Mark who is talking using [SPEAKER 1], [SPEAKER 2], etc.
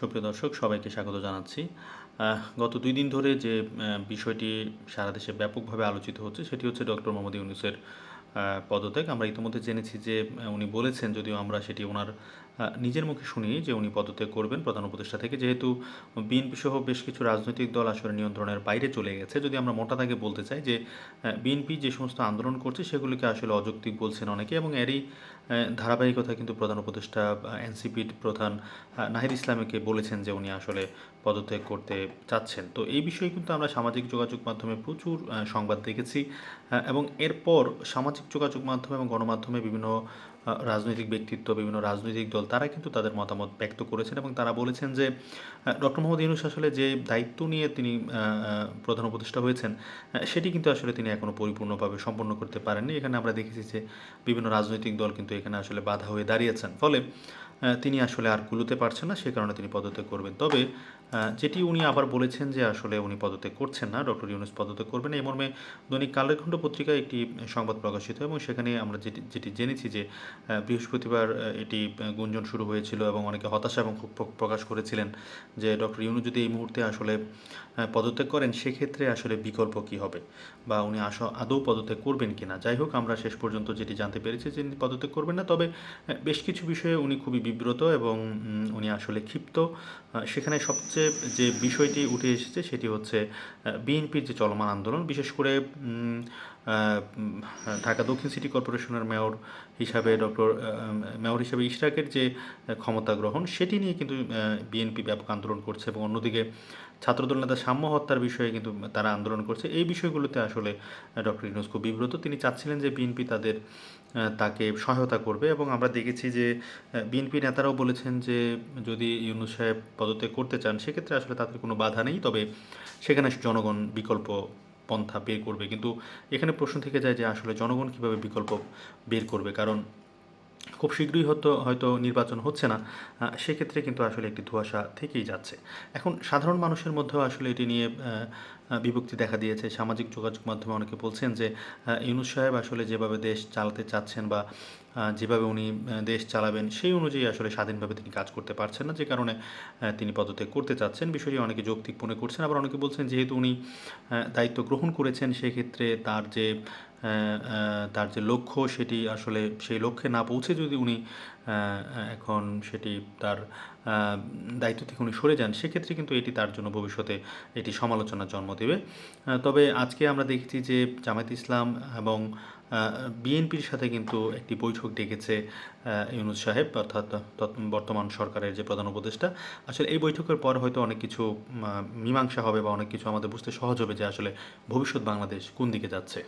[SPEAKER 1] সুপ্রিয় দর্শক, সবাইকে স্বাগত জানাচ্ছি। গত দুই দিন ধরে যে বিষয়টি সারা দেশে ব্যাপকভাবে আলোচিত হচ্ছে, সেটি হচ্ছে ডক্টর মোহাম্মদ ইউনুসের পদত্যাগ। আমরা ইতিমধ্যে জেনেছি যে উনি বলেছেন, যদিও আমরা সেটি ওনার নিজের মুখে শুনি যে উনি পদত্যাগ করবেন প্রধান উপদেষ্টা থেকে। যেহেতু বিএনপি সহ বেশ কিছু রাজনৈতিক দল আসলে নিয়ন্ত্রণের বাইরে চলে গেছে, যদি আমরা মোটা দাগে বলতে চাই যে বিএনপি যে সমস্ত আন্দোলন করছে সেগুলিকে আসলে অযৌক্তিক বলছেন অনেকে এবং এরই ধারাবাহিকতা কিন্তু প্রধান উপদেষ্টা এনসিপির প্রধান নাহিদ ইসলামীকে বলেছেন যে উনি আসলে পদত্যাগ করতে চাচ্ছেন। তো এই বিষয়ে কিন্তু আমরা সামাজিক যোগাযোগ মাধ্যমে প্রচুর সংবাদ দেখেছি এবং এরপর সামাজিক যোগাযোগ মাধ্যম এবং গণমাধ্যমে বিভিন্ন রাজনৈতিক ব্যক্তিত্ব, বিভিন্ন রাজনৈতিক দল, তারা কিন্তু তাদের মতামত ব্যক্ত করেছেন এবং তারা বলেছেন যে ডক্টর মোহাম্মদ ইউনুস আসলে যে দায়িত্ব নিয়ে তিনি প্রধান উপদেষ্টা হয়েছেন সেটি কিন্তু আসলে তিনি এখনও পরিপূর্ণভাবে সম্পন্ন করতে পারেননি। এখানে আমরা দেখেছি যে বিভিন্ন রাজনৈতিক দল কিন্তু এখানে আসলে বাধা হয়ে দাঁড়িয়েছেন। ফলে তিনি আসলে আর কুলোতে পারছেন না, সে কারণে তিনি পদত্যাগ করবেন। তবে যেটি উনি আবার বলেছেন যে আসলে উনি পদত্যাগ করছেন না, ডক্টর ইউনুস পদত্যাগ করবেন এই মর্মে দৈনিক কালেরখণ্ড পত্রিকায় একটি সংবাদ প্রকাশিত এবং সেখানে আমরা যেটি যেটি জেনেছি যে বৃহস্পতিবার এটি গুঞ্জন শুরু হয়েছিল এবং অনেকে হতাশা এবং ক্ষোভ প্রকাশ করেছিলেন যে ডক্টর ইউনুস যদি এই মুহূর্তে আসলে পদত্যাগ করেন, সেক্ষেত্রে আসলে বিকল্প কী হবে? বা উনি আস আদৌ পদত্যাগ করবেন কি না যাই হোক, আমরা শেষ পর্যন্ত যেটি জানতে পেরেছি যে তিনি পদত্যাগ করবেন না। তবে বেশ কিছু বিষয়ে উনি খুবই বিব্রত এবং উনি আসলে ক্ষিপ্ত। সেখানে সবচেয়ে যে বিষয়টি উঠে এসেছে সেটি হচ্ছে বিএনপির যে চলমান আন্দোলন, বিশেষ করে ঢাকা দক্ষিণ সিটি কর্পোরেশনের মেয়র হিসাবে ডক্টর মেয়র হিসাবে ইশরাকের যে ক্ষমতা গ্রহণ, সেটি নিয়ে কিন্তু বিএনপি ব্যাপক আন্দোলন করছে এবং অন্যদিকে ছাত্রদল নেতা সাম্য হত্যার বিষয়ে কিন্তু তারা আন্দোলন করছে। এই বিষয়গুলোতে আসলে ডক্টর ইউনুস খুব বিব্রত। তিনি চাচ্ছিলেন যে বিএনপি তাদের তাকে সহায়তা করবে এবং আমরা দেখেছি যে বিএনপি নেতারাও বলেছেন যে, যদি ইউনুস সাহেব পদত্যাগ করতে চান, সেক্ষেত্রে আসলে তাদের কোনো বাধা নেই। তবে সেখানে জনগণ বিকল্প পন্থা বের করবে। কিন্তু এখানে প্রশ্ন থেকে যায় যে, আসলে জনগণ কীভাবে বিকল্প বের করবে? কারণ খুব শীঘ্রই হয়তো হয়তো নির্বাচন হচ্ছে না। সেক্ষেত্রে কিন্তু আসলে একটি ধোঁয়াশা থেকেই যাচ্ছে। এখন সাধারণ মানুষের মধ্যেও আসলে এটি নিয়ে বিভক্তি দেখা দিয়েছে। সামাজিক যোগাযোগ মাধ্যমে অনেকে বলছেন যে ইউনুস সাহেব আসলে যেভাবে দেশ চালাতে চাচ্ছেন বা যেভাবে উনি দেশ চালাবেন, সেই অনুযায়ী আসলে স্বাধীনভাবে তিনি কাজ করতে পারছেন না। যে কারণে তিনি পদত্যাগ করতে চাচ্ছেন। বিষয়টি অনেকে যৌক্তিক মনে করছেন। আবার অনেকে বলছেন, যেহেতু উনি দায়িত্ব গ্রহণ করেছেন, সেক্ষেত্রে তার যে তার যে লক্ষ্য সেটি আসলে সেই লক্ষ্যে না পৌঁছে যদি উনি এখন সেটি তার দায়িত্ব থেকে উনি সরে যান, সেক্ষেত্রে কিন্তু এটি তার জন্য ভবিষ্যতে এটি সমালোচনার জন্ম দেবে। তবে আজকে আমরা দেখছি যে জামায়াত ইসলাম এবং বিএনপির সাথে কিন্তু একটি বৈঠক ডেকেছে ইউনুস সাহেব, অর্থাৎ বর্তমান সরকারের যে প্রধান উপদেষ্টা। আসলে এই বৈঠকের পর হয়তো অনেক কিছু মীমাংসা হবে বা অনেক কিছু আমাদের বুঝতে সহজ হবে যে আসলে ভবিষ্যৎ বাংলাদেশ কোন দিকে যাচ্ছে।